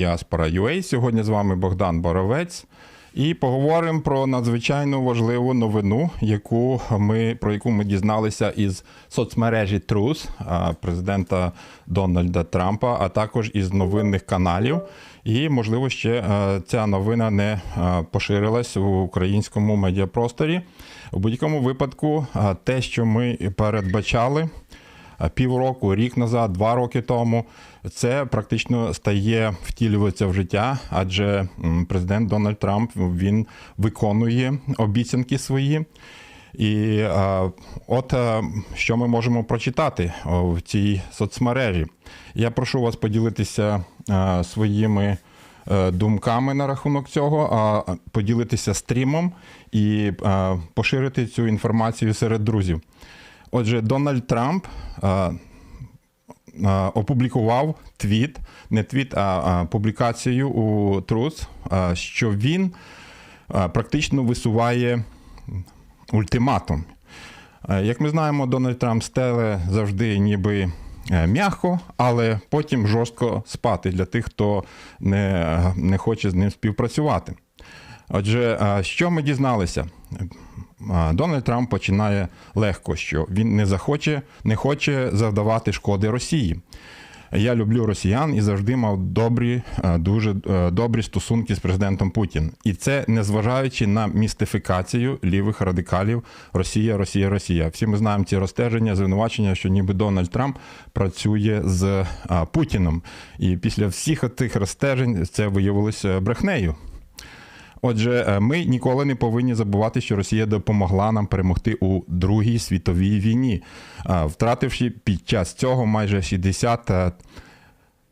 Діаспора Сьогодні з вами Богдан Боровець. І поговоримо про надзвичайно важливу новину, яку ми, про яку ми дізналися із соцмережі Трус президента Дональда Трампа, а також із новинних каналів. І, можливо, ще е, ця новина не е, поширилась у українському медіапросторі. У будь-якому випадку, е, те, що ми передбачали півроку, рік назад, два роки тому, це практично стає втілюватися в життя, адже президент Дональд Трамп він виконує обіцянки свої. І е, от е, що ми можемо прочитати в цій соцмережі. Я прошу вас поділитися е, своїми е, думками на рахунок цього, а поділитися стрімом і е, поширити цю інформацію серед друзів. Отже, Дональд Трамп е, е, опублікував твіт, не твіт, а, а публікацію у е, що він е, практично висуває ультиматум. Е, Як ми знаємо, Дональд Трамп стеле завжди ніби е, м'яко, але потім жорстко спати для тих, хто не, не хоче з ним співпрацювати. Отже, що ми дізналися? Дональд Трамп починає легко, що він не захоче, не хоче завдавати шкоди Росії. Я люблю росіян і завжди мав добрі, е, дуже е, добрі стосунки з президентом Путін. І це незважаючи на містифікацію лівих радикалів Росія, Росія, Росія. Всі ми знаємо ці розстеження, звинувачення, що ніби Дональд Трамп працює з е, Путіном. І після всіх тих розстежень це виявилося брехнею. Отже, е, ми ніколи не повинні забувати, що Росія допомогла нам перемогти у Другій світовій війні, е, втративши під час цього майже 60 е,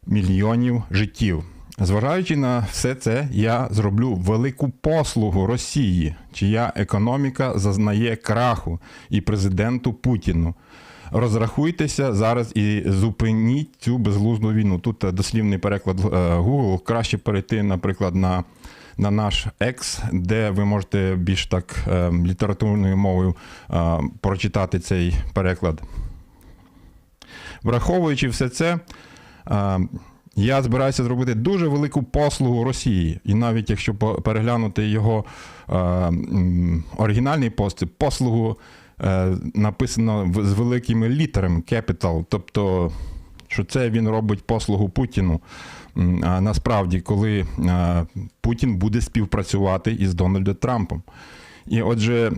мільйонів життів. Зважаючи на все це, я зроблю велику послугу Росії, чия економіка зазнає краху і президенту Путіну. Розрахуйтеся зараз і зупиніть цю безглузду війну. Тут дослівний переклад Google. Краще перейти, наприклад, на, на наш X, де ви можете більш так е, літературною мовою е, прочитати цей переклад. Враховуючи все це, е, я збираюся зробити дуже велику послугу Росії. І навіть якщо переглянути його оригінальний пост, послугу написано з великими літерами capital, тобто, що це він робить послугу Путіну. Насправді, коли Путін буде співпрацювати із Дональдом Трампом. І отже,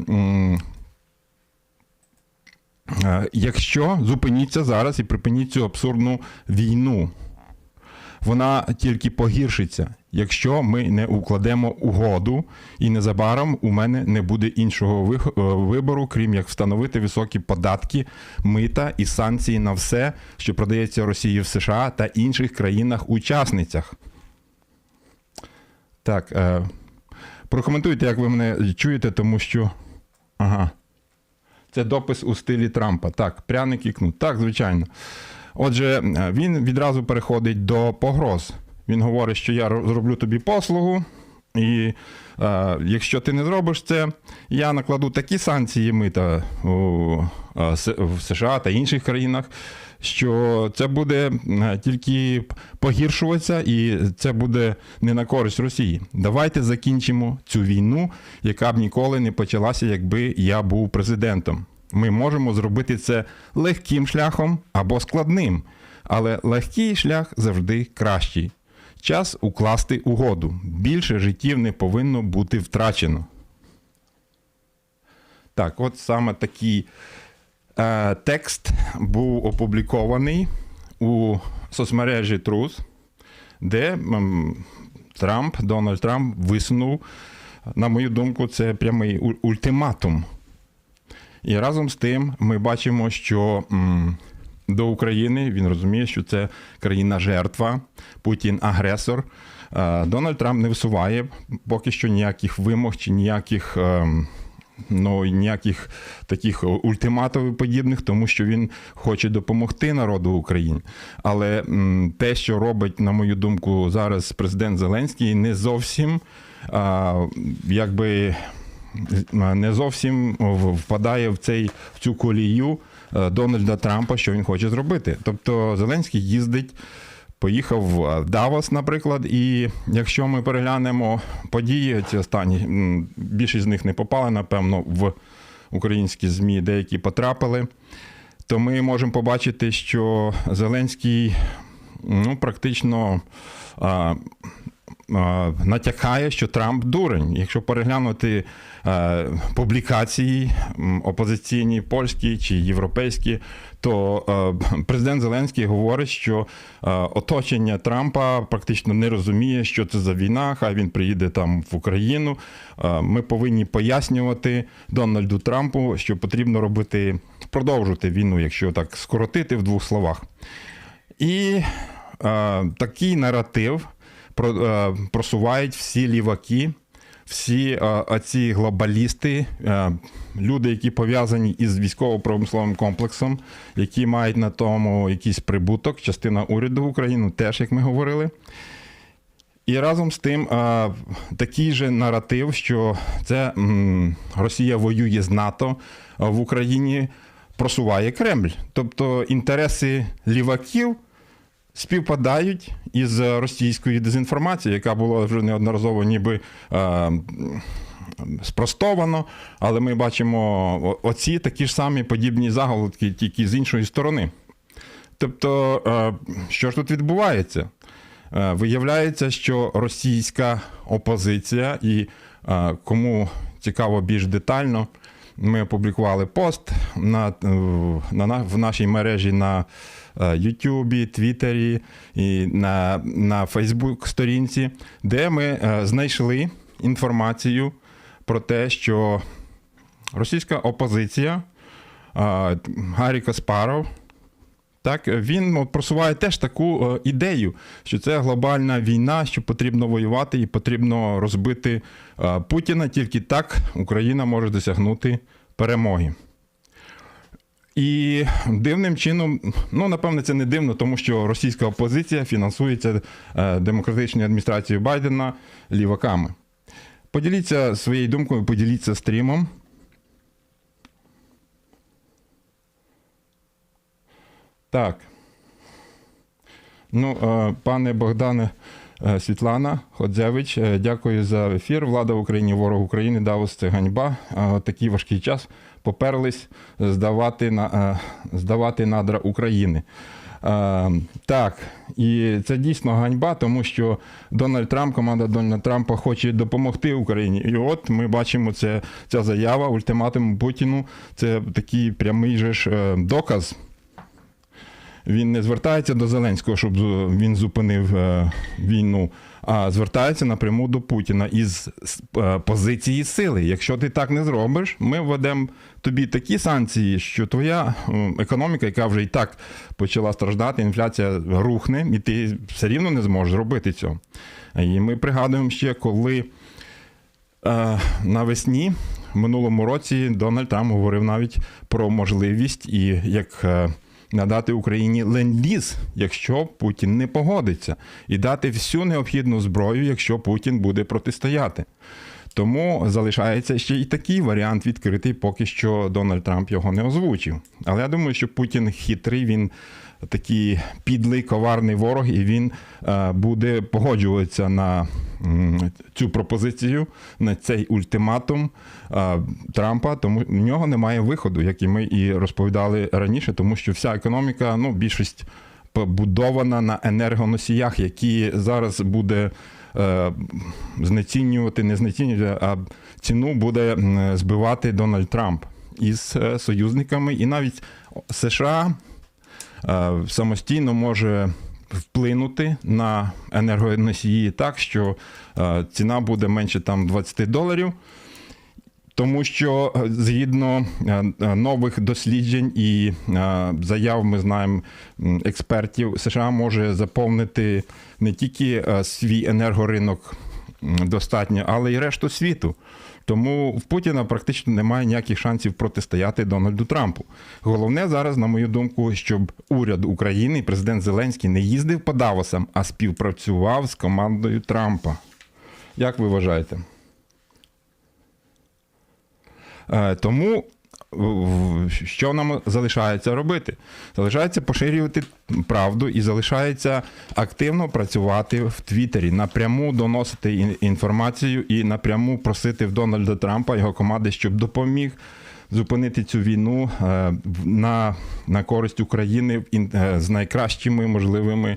Якщо зупиніться зараз і припиніть цю абсурдну війну, вона тільки погіршиться, якщо ми не укладемо угоду, і незабаром у мене не буде іншого е, вибору, крім як встановити високі податки, мита і санкції на все, що продається Росії в США та інших країнах-учасницях. Так, е, прокоментуйте, як ви мене чуєте, тому що. Ага. Це допис у стилі Трампа. Так, пряник і кнут. Так, звичайно. Отже, е, він відразу переходить до погроз. Він говорить, що я зроблю тобі послугу, і е, якщо ти не зробиш це, я накладу такі санкції мита е, в США та інших країнах, що це буде е, тільки погіршуватися, і це буде не на користь Росії. Давайте закінчимо цю війну, яка б ніколи не почалася, якби я був президентом. Ми можемо зробити це легким шляхом або складним, але легкий шлях завжди кращий. Час укласти угоду. Більше життів не повинно бути втрачено. Так, от саме такий е, текст був опублікований у соцмережі Truth, де м, Трамп, Дональд Трамп висунув, на мою думку, це прямий ультиматум. І разом з тим ми бачимо, що до України він розуміє, що це країна-жертва, Путін агресор. Е, Дональд Трамп не висуває поки що ніяких вимог чи ніяких. ем, Ну, ніяких таких ультиматових подібних, тому що він хоче допомогти народу України. Але те, що робить, на мою думку, зараз президент Зеленський, не зовсім а, якби не зовсім впадає в цей в цю колію е, Дональда Трампа, що він хоче зробити. Тобто Зеленський їздить поїхав в Давос, наприклад. І якщо ми переглянемо події, ці останні, більшість з них не попали, напевно, в українські ЗМІ, деякі потрапили, то ми можемо побачити, що Зеленський ну, практично. Натякає, що Трамп дурень. Якщо переглянути е, публікації опозиційні, польські чи європейські, то е, президент Зеленський говорить, що е, оточення Трампа практично не розуміє, що це за війна. Хай він приїде там в Україну. Е, ми повинні пояснювати Дональду Трампу, що потрібно робити, продовжувати війну, якщо так скоротити в двох словах. І е, такий наратив е, просувають всі ліваки, всі е, оці глобалісти, е, люди, які пов'язані із військово-промисловим комплексом, які мають на тому якийсь прибуток, частина уряду України, теж, як ми говорили. І разом з тим е, такий же наратив, що це Росія воює з НАТО в Україні, просуває Кремль. Тобто інтереси ліваків співпадають із російською дезінформацією, яка була вже неодноразово ніби е, спростовано, але ми бачимо оці такі ж самі подібні заголовки, тільки з іншої сторони. Тобто, е, що ж тут відбувається? Е, Виявляється, що російська опозиція, і е, кому цікаво більш детально, ми опублікували пост на, на, в нашій мережі на Ютубі, Твіттері і на, на Фейсбук сторінці, де ми е, знайшли інформацію про те, що російська опозиція е, Гаррі Каспаров. Так, він просуває теж таку е, ідею, що це глобальна війна, що потрібно воювати і потрібно розбити е, Путіна. Тільки так Україна може досягнути перемоги. І дивним чином, ну напевне, це не дивно, тому що російська опозиція фінансується е, демократичною адміністрацією Байдена ліваками. Поділіться своєю думкою, поділіться стрімом. Так. Ну, е, пане Богдане е, Світлана Ходзевич, дякую за ефір. Влада в Україні, ворог України, Давос це ганьба. Такий важкий час поперлись здавати, на, е, здавати надра України. Е, Так, і це дійсно ганьба, тому що Дональд Трамп, команда Дональда Трампа хоче допомогти Україні. І от ми бачимо це, ця заява, ультиматум Путіну. Це такий прямий же ж е, доказ він не звертається до Зеленського, щоб він зупинив е, війну, а звертається напряму до Путіна із е, позиції сили. Якщо ти так не зробиш, ми введемо тобі такі санкції, що твоя економіка, яка вже і так почала страждати, інфляція рухне, і ти все рівно не зможеш зробити цього. І ми пригадуємо ще, коли Е, Навесні в минулому році Дональд Трамп говорив навіть про можливість і як надати Україні ленд-ліз, якщо Путін не погодиться, і дати всю необхідну зброю, якщо Путін буде протистояти. Тому залишається ще і такий варіант відкритий, поки що Дональд Трамп його не озвучив. Але я думаю, що Путін хитрий, він такий підлий, коварний ворог, і він е, буде погоджуватися на цю пропозицію, на цей ультиматум е, Трампа. Тому в нього немає виходу, як і ми і розповідали раніше, тому що вся економіка, ну, більшість побудована на енергоносіях, які зараз буде знецінювати, не знецінювати, а ціну буде збивати Дональд Трамп із е, союзниками, і навіть США е, самостійно може вплинути на енергоносії так, що е, ціна буде менше там 20 доларів. Тому що е, згідно е, е, нових досліджень і заяв, ми знаємо експертів, США може заповнити не тільки свій енергоринок достатньо, але й решту світу. Тому в Путіна практично немає ніяких шансів протистояти Дональду Трампу. Головне зараз, на мою думку, щоб уряд України президент Зеленський не їздив по Давосам, а співпрацював з командою Трампа. Як ви вважаєте? Е, Тому що нам залишається робити? Залишається поширювати правду і залишається активно працювати в Твіттері, напряму доносити інформацію і напряму просити в Дональда Трампа його команди, щоб допоміг зупинити цю війну е, на, на користь України е, з найкращими можливими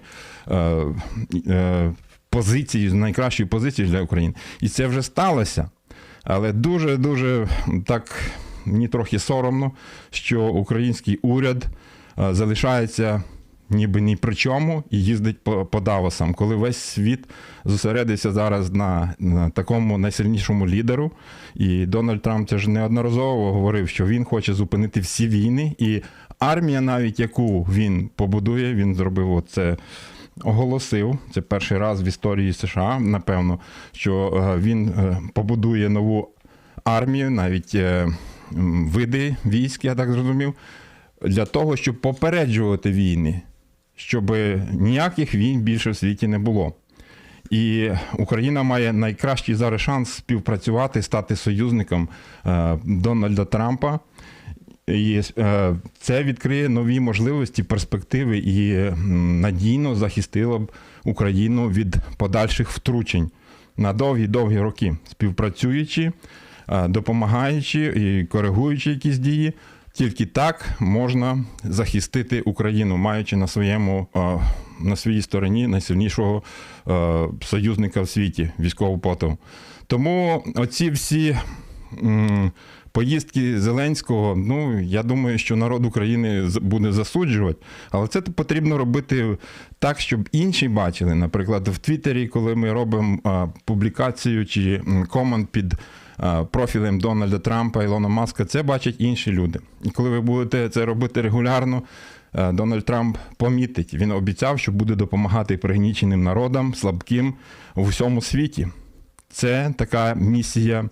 позицією, з найкращою позицією для України. І це вже сталося. Але дуже дуже так мені трохи соромно, що український уряд е, залишається ніби ні при чому і їздить по, по Давосам, коли весь світ зосередився зараз на, на такому найсильнішому лідеру. І Дональд Трамп це ж неодноразово говорив, що він хоче зупинити всі війни, і армія, навіть яку він побудує, він зробив це. Оголосив це перший раз в історії США, напевно, що е, він е, побудує нову армію, навіть е, види військ, я так зрозумів, для того, щоб попереджувати війни, щоб ніяких війн більше в світі не було. І Україна має найкращий зараз шанс співпрацювати, стати союзником Дональда Трампа. І е, це відкриє нові можливості, перспективи і надійно захистило б Україну від подальших втручень на довгі-довгі роки, співпрацюючи, е, допомагаючи і коригуючи якісь дії. Тільки так можна захистити Україну, маючи на своєму е, на своїй стороні найсильнішого союзника в світі військового потом. Тому оці всі поїздки Зеленського, ну я думаю, що народ України буде засуджувати, але це потрібно робити так, щоб інші бачили. Наприклад, в Твіттері, коли ми робимо публікацію чи комент під профілем Дональда Трампа, Ілона Маска, це бачать інші люди. І коли ви будете це робити регулярно. Дональд Трамп помітить. Він обіцяв, що буде допомагати пригніченим народам, слабким у всьому світі. Це така місія,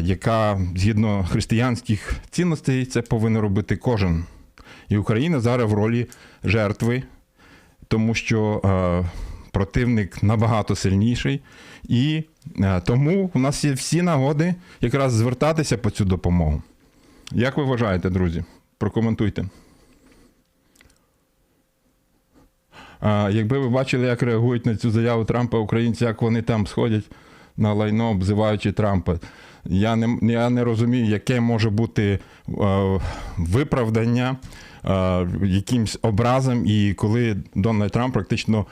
яка згідно християнських цінностей, це повинен робити кожен. І Україна зараз в ролі жертви, тому що противник набагато сильніший. І тому у нас є всі нагоди якраз звертатися по цю допомогу. Як ви вважаєте, друзі? Прокоментуйте. Якби ви бачили, як реагують на цю заяву Трампа українці, як вони там сходять на лайно, обзиваючи Трампа. Я не, я не розумію, яке може бути е, виправдання е, якимсь образом, і коли Дональд Трамп практично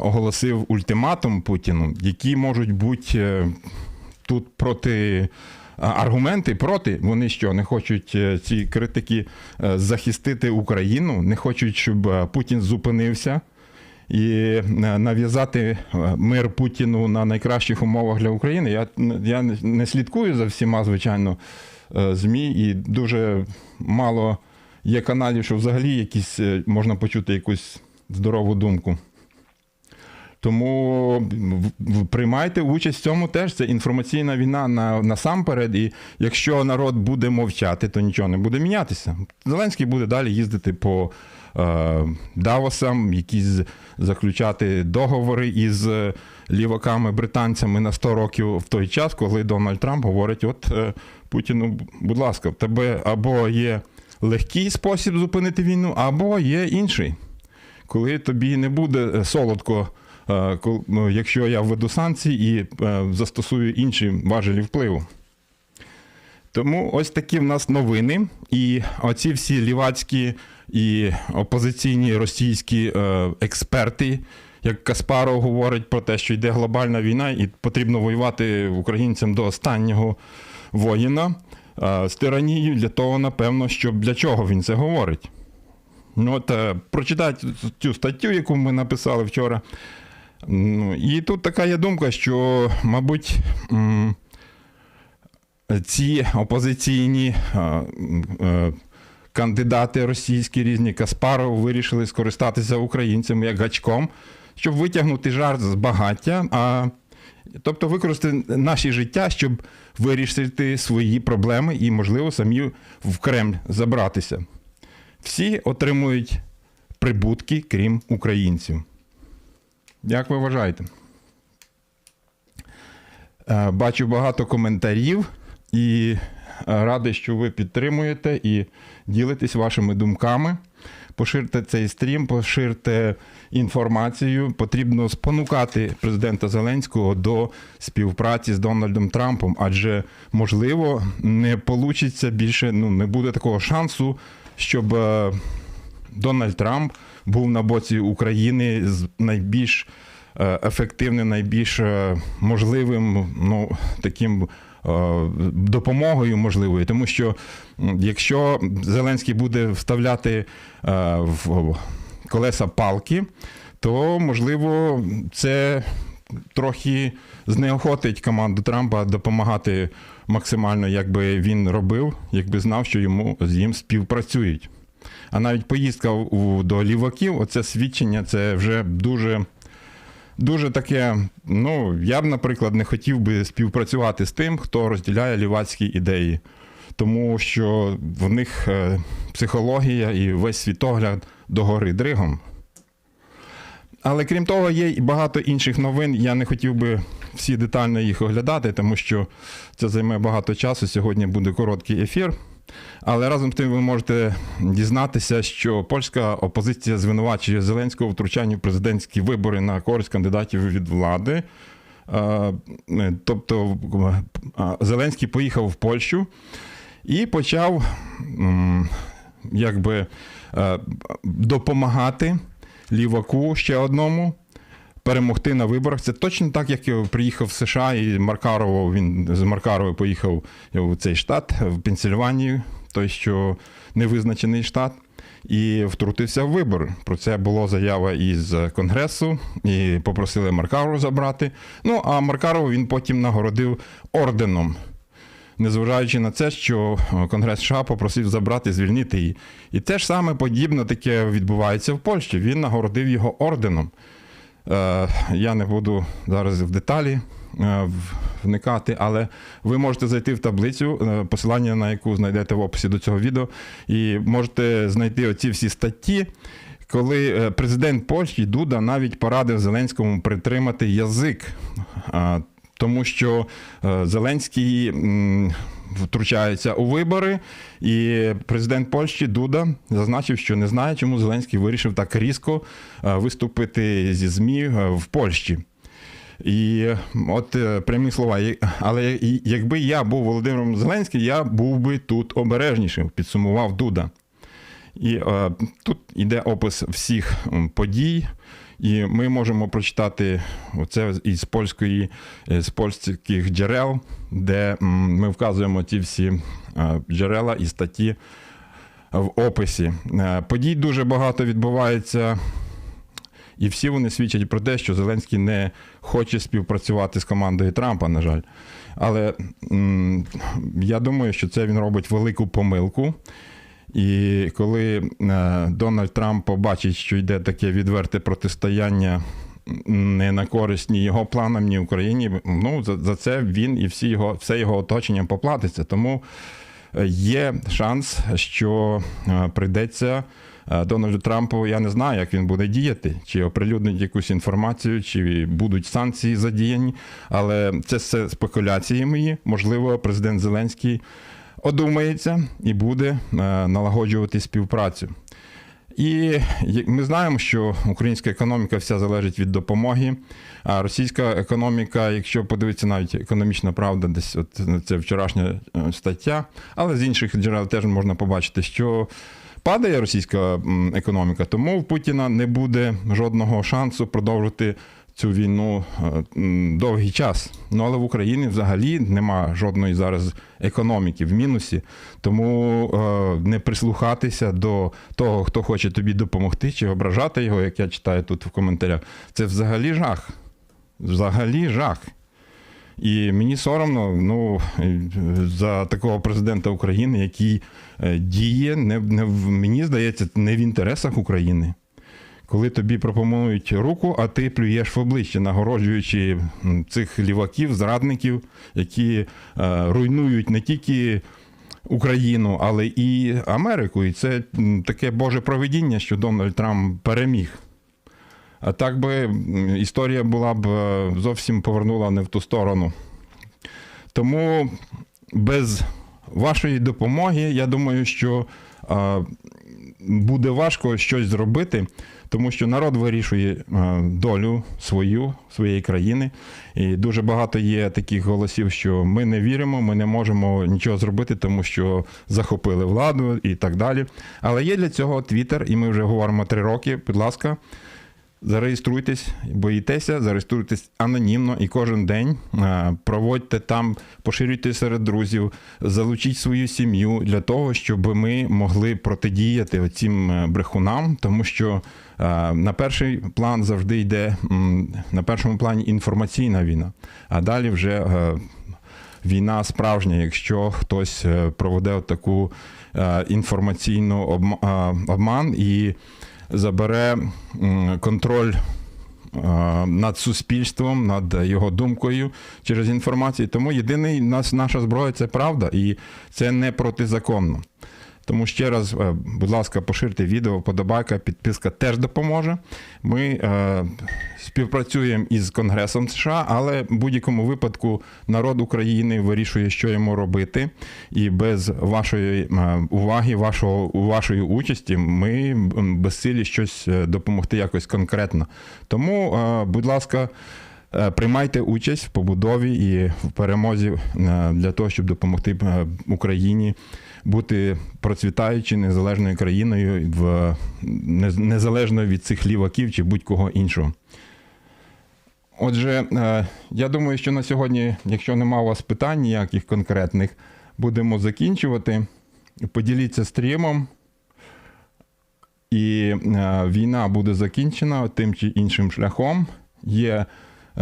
оголосив ультиматум Путіну, які можуть бути е, тут проти. Аргументи проти, вони що, не хочуть е, ці критики е, захистити Україну, не хочуть, щоб е, Путін зупинився і е, нав'язати е, мир Путіну на найкращих умовах для України. Я, я не- слідкую за всіма, звичайно, е, ЗМІ, і дуже мало є каналів, що взагалі якісь можна почути якусь здорову думку. Тому приймайте участь в цьому теж. Це інформаційна війна на, насамперед. І якщо народ буде мовчати, то нічого не буде мінятися. Зеленський буде далі їздити по е, Давосам, якісь заключати договори із е, ліваками, британцями на 100 років в той час, коли Дональд Трамп говорить: от е, Путіну, будь ласка, в тебе або є легкий спосіб зупинити війну, або є інший коли тобі не буде солодко, ну, якщо я введу санкції і застосую інші важелі впливу. Тому ось такі в нас новини. І оці всі лівацькі і опозиційні російські е, експерти, як Каспаров говорить про те, що йде глобальна війна, і потрібно воювати українцям до останнього воїна е, з тиранією для того, напевно, щоб для чого він це говорить. Ну, от е, прочитайте цю статтю, яку ми написали вчора. Ну, і тут така є думка, що, мабуть, ці опозиційні кандидати російські різні Каспаров вирішили скористатися українцями як гачком, щоб витягнути жарт з багаття, а тобто використати наші життя, щоб вирішити свої проблеми і, можливо, самі в Кремль забратися. Всі отримують прибутки, крім українців. Як ви вважаєте? Е, Бачу багато коментарів, і радий, що ви підтримуєте і ділитесь вашими думками. Поширте цей стрім, поширте інформацію. Потрібно спонукати президента Зеленського до співпраці з Дональдом Трампом, адже можливо не получиться більше, ну не буде такого шансу, щоб е, Дональд Трамп був на боці України з найбільш е, ефективним, найбільш е, можливим, ну таким. Е, Допомогою можливою, тому що якщо Зеленський буде вставляти е, в колеса палки, то можливо це трохи знеохотить команду Трампа допомагати максимально, як би він робив, якби знав, що йому з ним співпрацюють. А навіть поїздка у, до ліваків, оце свідчення, це вже дуже, дуже таке. Ну, я б, наприклад, не хотів би співпрацювати з тим, хто розділяє лівацькі ідеї. Тому що в них е, психологія і весь світогляд догори дригом. Але крім того, є і багато інших новин. Я не хотів би всі детально їх оглядати, тому що це займе багато часу. Сьогодні буде короткий ефір. Але разом з тим ви можете дізнатися, що польська опозиція звинувачує Зеленського в втручанні в президентські вибори на користь кандидатів від влади. Е, Тобто е, Зеленський поїхав в Польщу і почав якби е, допомагати ліваку ще одному перемогти на виборах. Це точно так, як приїхав в США і Маркарово, він з Маркарово поїхав в цей штат, в Пенсільванію, той, що невизначений штат. І втрутився в вибори. Про це була заява із Конгресу, і попросили Маркарову забрати. Ну, а Маркарову він потім нагородив орденом незважаючи на це, що Конгрес США попросив забрати, звільнити її. І те ж саме подібне таке відбувається в Польщі. Він нагородив його орденом. Е, Я не буду зараз в деталі е, вникати, але ви можете зайти в таблицю, е, посилання на яку знайдете в описі до цього відео, і можете знайти оці всі статті. Коли президент Польщі Дуда навіть порадив Зеленському притримати язик, тому що Зеленський втручається у вибори, і президент Польщі Дуда зазначив, що не знає, чому Зеленський вирішив так різко е, виступити зі ЗМІ е, в Польщі. І от е, прямі слова. Але якби я був Володимиром Зеленським, я був би тут обережнішим, підсумував Дуда. І е, тут йде опис всіх подій, і ми можемо прочитати це із польської, е, з польських джерел, де ми вказуємо ті всі е, джерела і статті в описі. Е, Подій дуже багато відбувається. І всі вони свідчать про те, що Зеленський не хоче співпрацювати з командою Трампа, на жаль. Але м, я думаю, що це він робить велику помилку. І коли е, Дональд Трамп побачить, що йде таке відверте протистояння не на користь ні його планам, ні Україні, ну за, за це він і всі його, все його оточення поплатиться. Тому е, є шанс, що е, прийдеться Дональду Трампу, я не знаю, як він буде діяти, чи оприлюднить якусь інформацію, чи будуть санкції задіяні. Але це все спекуляції мої. Можливо, президент Зеленський одумається і буде е, налагоджувати співпрацю. І ми знаємо, що українська економіка вся залежить від допомоги. А російська економіка, якщо подивитися навіть економічна правда, десь от це вчорашня е, стаття, але з інших джерел теж можна побачити, що падає російська економіка, тому в Путіна не буде жодного шансу продовжити цю війну е, довгий час. Ну але в Україні взагалі нема жодної зараз економіки в мінусі. Тому е, не прислухатися до того, хто хоче тобі допомогти, чи ображати його, як я читаю тут в коментарях, це взагалі жах. Взагалі жах. І мені соромно ну, е, за такого президента України, який діє, не, не, мені здається, не в інтересах України. Коли тобі пропонують руку, а ти плюєш в обличчя, нагороджуючи цих ліваків, зрадників, які е, руйнують не тільки Україну, але і Америку. І це таке Боже провидіння, що Дональд Трамп переміг. А так би історія була б е, зовсім повернула не в ту сторону. Тому без вашої допомоги, я думаю, що е, буде важко щось зробити, тому що народ вирішує е, долю свою, своєї країни. І дуже багато є таких голосів, що ми не віримо, ми не можемо нічого зробити, тому що захопили владу і так далі. Але є для цього Твіттер, і ми вже говоримо три роки. Будь ласка. Зареєструйтесь, боїтеся, зареєструйтесь анонімно і кожен день проводьте там, поширюйте серед друзів, залучіть свою сім'ю для того, щоб ми могли протидіяти цим е, брехунам, тому що на перший план завжди йде на першому плані інформаційна війна, а далі вже е, війна справжня, якщо хтось е, проведе таку інформаційну обман і забере контроль над суспільством, над його думкою через інформацію. Тому єдиний нас, наша зброя це правда, і це не протизаконно. Тому ще раз, е, будь ласка, поширте відео, подобайка, підписка теж допоможе. Ми е, співпрацюємо із Конгресом США, але в будь-якому випадку народ України вирішує, що йому робити. І без вашої е, уваги, вашого, вашої участі, ми безсилі щось е, допомогти якось конкретно. Тому, е, будь ласка. Е, Приймайте участь в побудові і в перемозі е, для того, щоб допомогти е, Україні бути процвітаючою незалежною країною в незалежно від цих ліваків чи будь-кого іншого. Отже, я думаю, що на сьогодні, якщо нема у вас питань ніяких конкретних, будемо закінчувати. Поділіться стрімом, і війна буде закінчена тим чи іншим шляхом. Є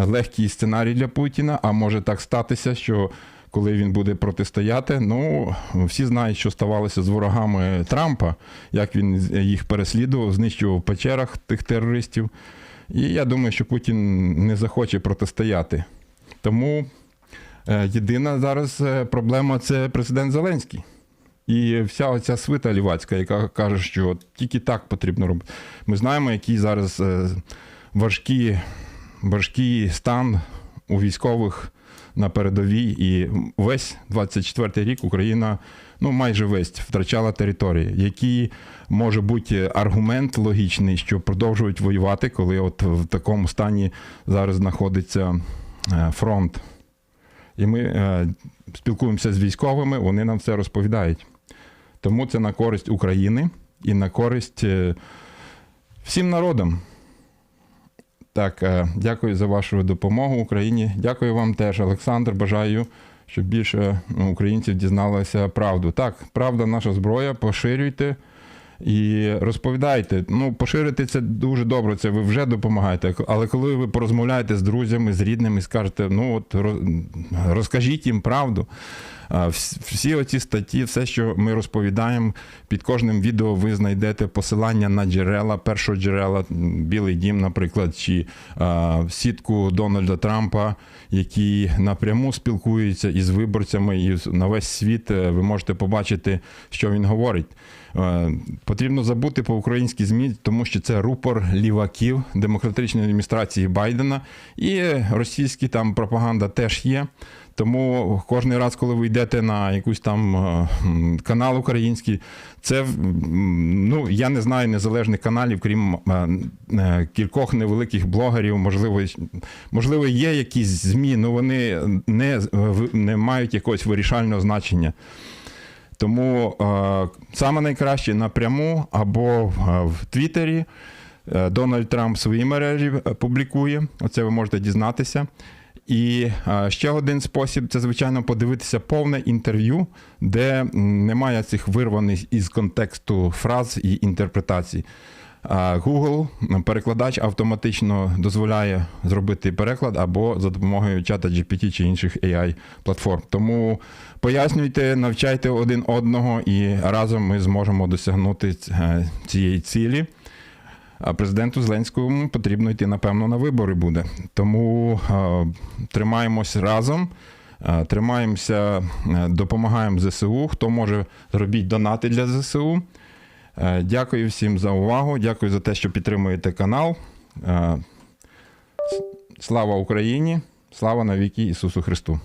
легкий сценарій для Путіна, а може так статися, що коли він буде протистояти, ну всі знають, що ставалося з ворогами Трампа, як він їх переслідував, знищував в печерах тих терористів. І я думаю, що Путін не захоче протистояти. Тому е, єдина зараз е, проблема це президент Зеленський. І вся оця свита лівацька, яка каже, що тільки так потрібно робити. Ми знаємо, який зараз е, важкий, стан у військових на передовій, і весь 24-й рік Україна, ну майже весь, втрачала території. Який може бути аргумент логічний, що продовжують воювати, коли от в такому стані зараз знаходиться е, фронт. І ми е, спілкуємося з військовими, вони нам все розповідають. Тому це на користь України і на користь е, всім народам. Так, е, дякую за вашу допомогу Україні. Дякую вам теж, Олександр. Бажаю, щоб більше ну, українців дізналося правду. Так, правда наша зброя, поширюйте і розповідайте. Ну, поширити це дуже добре, це ви вже допомагаєте. Але коли ви порозмовляєте з друзями, з рідними, скажете, ну от роз- розкажіть їм правду. Всі оці статті, все, що ми розповідаємо, під кожним відео ви знайдете посилання на джерела, першого джерела, Білий Дім, наприклад, чи сітку Дональда Трампа, який напряму спілкуються із виборцями, і на весь світ е, ви можете побачити, що він говорить. Е, Потрібно забути по українській ЗМІ, тому що це рупор ліваків демократичної адміністрації Байдена і російські там пропаганда теж є. Тому кожен раз, коли ви йдете на якийсь там е, канал український, це ну я не знаю незалежних каналів, крім е, е, кількох невеликих блогерів. Можливо, можливо, є якісь змі, але вони не, не мають якогось вирішального значення. Тому саме найкраще напряму або в Твіттері. Дональд Трамп свої мережі публікує. Оце ви можете дізнатися. І ще один спосіб це, звичайно, подивитися повне інтерв'ю, де немає цих вирваних із контексту фраз і інтерпретацій. Google перекладач автоматично дозволяє зробити переклад або за допомогою чата GPT чи інших AI платформ. Тому пояснюйте, навчайте один одного, і разом ми зможемо досягнути е, цієї цілі. А президенту Зеленському потрібно йти, напевно, на вибори буде. Тому е, тримаємось разом, е, тримаємося, е, допомагаємо ЗСУ. Хто може, зробіть донати для ЗСУ. Дякую всім за увагу. Дякую за те, що підтримуєте канал. Слава Україні! Слава навіки Ісусу Христу!